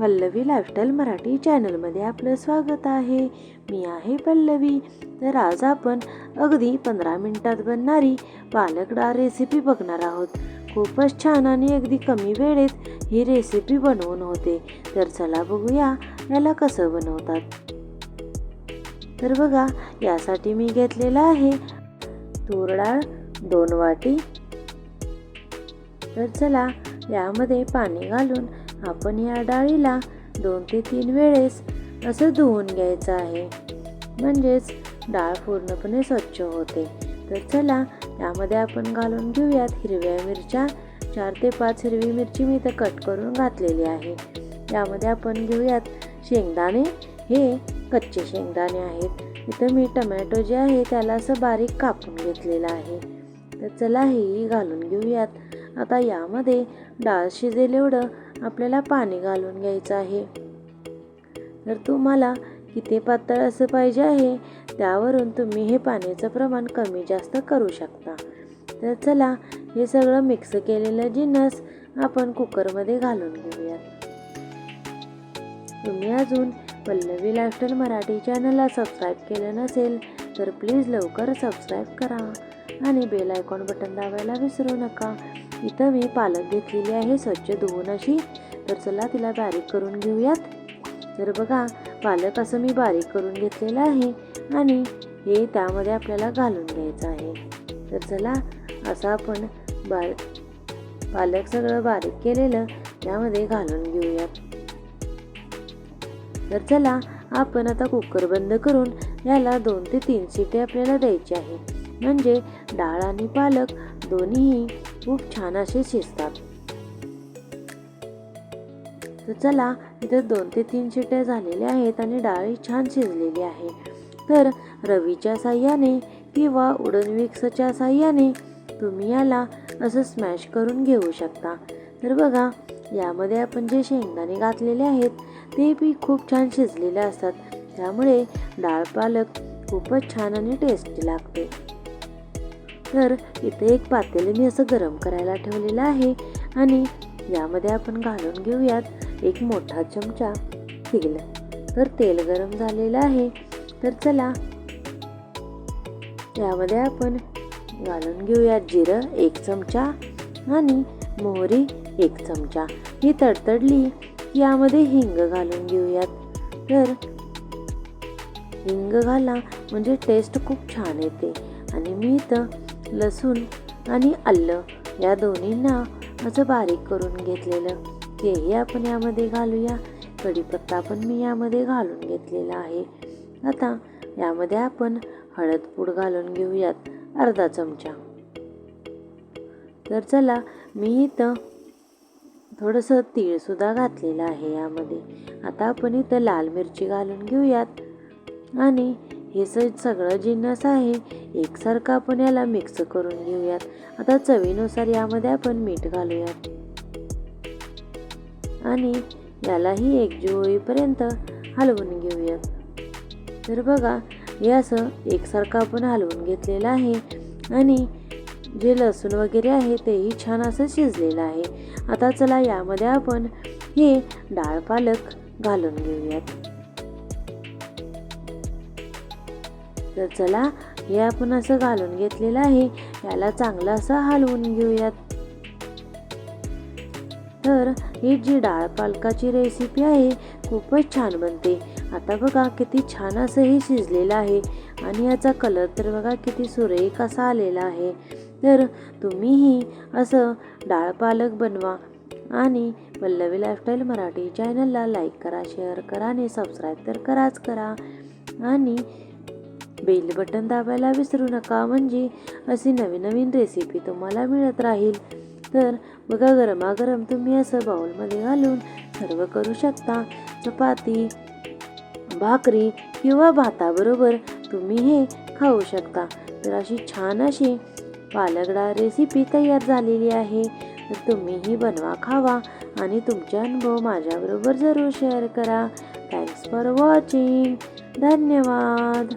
Pallavi lifestyle Marathi चॅनलमध्ये आपलं स्वागत आहे. मी आहे पल्लवी. तर आज आपण अगदी पंधरा मिनटात बनणारी पालक डाळ रेसिपी बघणार आहोत. खूपच छान आणि अगदी कमी वेळेत ही रेसिपी बनवून होते. तर चला बघूया याला कसं बनवतात. तर बघा यासाठी मी घेतलेला आहे तूर डाळ दोन वाटी. तर चला यामध्ये पाणी घालून आपण या डाळीला दोन ते तीन वेळेस असं धुवून घ्यायचं आहे. म्हणजेच डाळ पूर्णपणे स्वच्छ होते. तर चला यामध्ये आपण घालून घेऊयात हिरव्या मिरच्या. चार ते पाच हिरवी मिरची मी इथं कट करून घातलेली आहे. यामध्ये आपण घेऊयात शेंगदाणे. हे कच्चे शेंगदाणे आहेत. इथं मी टमॅटो जे आहे त्याला असं बारीक कापून घेतलेलं आहे. तर चला हेही घालून घेऊयात. आता यामध्ये डाळ शिजेल एवढं आपल्याला पाणी घालून घ्यायचं आहे. तर तुम्हाला किती पातळ असं पाहिजे आहे त्यावरून तुम्ही हे पाण्याचं प्रमाण कमी जास्त करू शकता. तर चला हे सगळं मिक्स केलेलं जिन्नस आपण कुकरमध्ये घालून घेऊयात. तुम्ही अजून पल्लवी लाईफस्टाईल मराठी चॅनलला सबस्क्राईब केलं नसेल तर प्लीज लवकर सबस्क्राईब करा आणि बेल आयकॉन बटन दाबायला विसरू नका. इथं मी पालक घेतलेली आहे स्वच्छ धुवून अशी. तर चला तिला बारीक करून घेऊयात. तर बघा पालक असं मी बारीक करून घेतलेलं आहे आणि हे त्यामध्ये आपल्याला घालून घ्यायचं आहे. तर चला असं आपण बार पालक सगळं बारीक केलेलं त्यामध्ये घालून घेऊयात. तर चला आपण आता कुकर बंद करून याला दोन ते तीन शिटे आपल्याला द्यायची आहे. म्हणजे डाळ आणि पालक दोन्हीही खूप छान असे शिजतात. तर चला इथं दोन ते तीन शिट्या झालेल्या आहेत आणि डाळी छान शिजलेली आहे. तर रवीच्या साह्याने किंवा उडन विक्सच्या साह्याने तुम्ही याला असं स्मॅश करून घेऊ शकता. तर बघा यामध्ये आपण जे शेंगदाणे घातलेले आहेत ते बी खूप छान शिजलेले असतात. त्यामुळे डाळ पालक खूपच छान आणि टेस्टी लागते. तर इथे एक पातेलं मी असं गरम करायला ठेवलेलं आहे आणि यामध्ये आपण घालून घेऊयात एक मोठा चमचा तेल. तर तेल गरम झालेलं आहे तर चला. यामध्ये आपण घालून घेऊयात जिरं एक चमचा आणि मोहरी एक चमचा. ही तडतडली यामध्ये हिंग घालून घेऊयात. तर हिंग घाला म्हणजे टेस्ट खूप छान येते. आणि मी इथं लसूण आणि आलं या दोन्हींना असं बारीक करून घेतलेलं. तेही आपण यामध्ये घालूया. कढीपत्ता पण मी यामध्ये घालून घेतलेला आहे. आता यामध्ये आपण हळद पूड घालून घेऊयात अर्धा चमचा. तर चला मी इथं थोडंसं तीळसुद्धा घातलेलं आहे यामध्ये. आता आपण इथं लाल मिरची घालून घेऊयात. आणि हे स सगळं जिन्नस आहे. एकसारखं आपण याला मिक्स करून घेऊयात. आता चवीनुसार यामध्ये आपण मीठ घालूयात. आणि यालाही एकजीव होईपर्यंत हलवून घेऊयात. तर बघा हे असं एकसारखं आपण हलवून घेतलेलं आहे. आणि जे लसूण वगैरे आहे तेही छान असं शिजलेलं आहे. आता चला यामध्ये आपण हे डाळ पालक घालून घेऊयात. तर चला हे आपण असं घालून घेतलेलं आहे. याला चांगलं असं हलवून घेऊयात. तर ही जी डाळ पालकाची रेसिपी आहे खूपच छान बनते. आता बघा किती छान असं हे शिजलेलं आहे. आणि याचा कलर तर बघा किती सुरेख असा आलेला आहे. तर तुम्हीही असं डाळ पालक बनवा. आणि पल्लवी लाईफस्टाईल मराठी चॅनलला लाईक करा शेअर करा आणि सबस्क्राईब तर कराच करा. आणि बेल बटन दाबायला विसरू नका. म्हणजे अशी नवीन नवीन रेसिपी तुम्हाला मिळत राहील. तर बघा गरमागरम तुम्ही असं बाउलमध्ये घालून सर्व करू शकता. चपाती भाकरी किंवा भाताबरोबर तुम्ही हे खाऊ शकता. तर अशी छान अशी पालगडा रेसिपी तयार झालेली आहे. तर तुम्हीही बनवा खावा आणि तुमचे अनुभव माझ्याबरोबर जरूर शेअर करा. थँक्स फॉर वॉचिंग धन्यवाद.